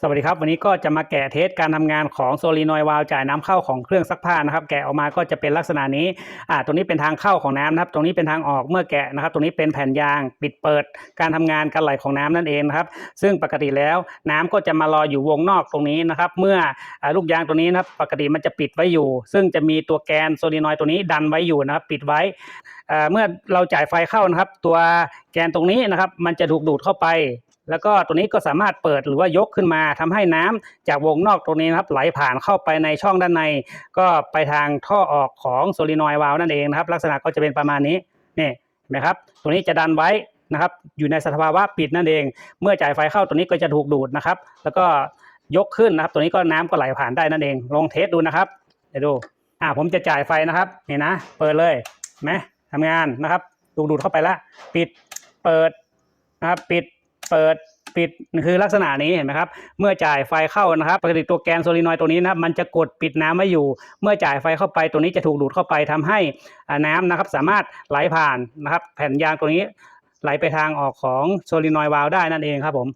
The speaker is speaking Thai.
สวัสดีครับ วันนี้ก็จะมาแกะเทสการทำงานของโซลีนอยวาล์จ่ายน้ำเข้าของเครื่องซักผ้านะครับ แกะออกมาก็จะเป็นลักษณะนี้อ่าตรงนี้เป็นทางเข้าของน้ำนะครับ ตรงนี้เป็นทางออกเมื่อแกะนะครับ ตรงนี้เป็นแผ่นยางปิดเปิดการทำงานการไหลของน้ำนั่นเองนะครับ ซึ่งปกติแล้วน้ำก็จะมารออยู่วงนอกตรงนี้นะครับ เมื่ออลูกยางตัวนี้นะครับ ปกติมันจะปิดไว้อยู่ ซึ่งจะมีตัวแกนโซลีนอยด์ตัวนี้ดันไว้อยู่นะครับปิดไว้อ่าเมื่อเราจ่ายไฟเข้านะครับ ตัวแกนตรงนี้นะครับ มันจะถูกดูดเข้าไป แล้วก็ตัวนี้ก็สามารถเปิดหรือว่ายกขึ้นมาทำให้น้ำจากวงนอกตรงนี้นะครับไหลผ่านเข้าไปในช่องด้านใน ก็ไปทางท่อออกของโซลินอยวาล์วนั่นเองนะครับ ลักษณะก็จะเป็นประมาณนี้นี่เห็นไหมครับตัวนี้จะดันไว้นะครับ อยู่ในสภาวะปิดนั่นเอง เมื่อจ่ายไฟเข้าตัวนี้ก็จะถูกดูดนะครับ แล้วก็ยกขึ้นนะครับ ตัวนี้ก็น้ำก็ไหลผ่านได้นั่นเอง ลองเทสดูนะครับเดี๋ยวดูอ่าผมจะจ่ายไฟนะครับนี่นะ เปิดเลยไหมทำงานนะครับถูกดูดเข้าไปละปิดเปิดนะครับปิด เปิดปิดคือลักษณะนี้เห็นไหมครับ เมื่อจ่ายไฟเข้านะครับปกติตัวแกนโซลินอยตัวนี้นะครับมันจะกดปิดน้ำไว้อยู่ เมื่อจ่ายไฟเข้าไปตัวนี้จะถูกดูดเข้าไปทำให้น้ำนะครับสามารถไหลผ่านนะครับ แผ่นยางตัวนี้ไหลไปทางออกของโซลินอยวาลได้นั่นเองครับผม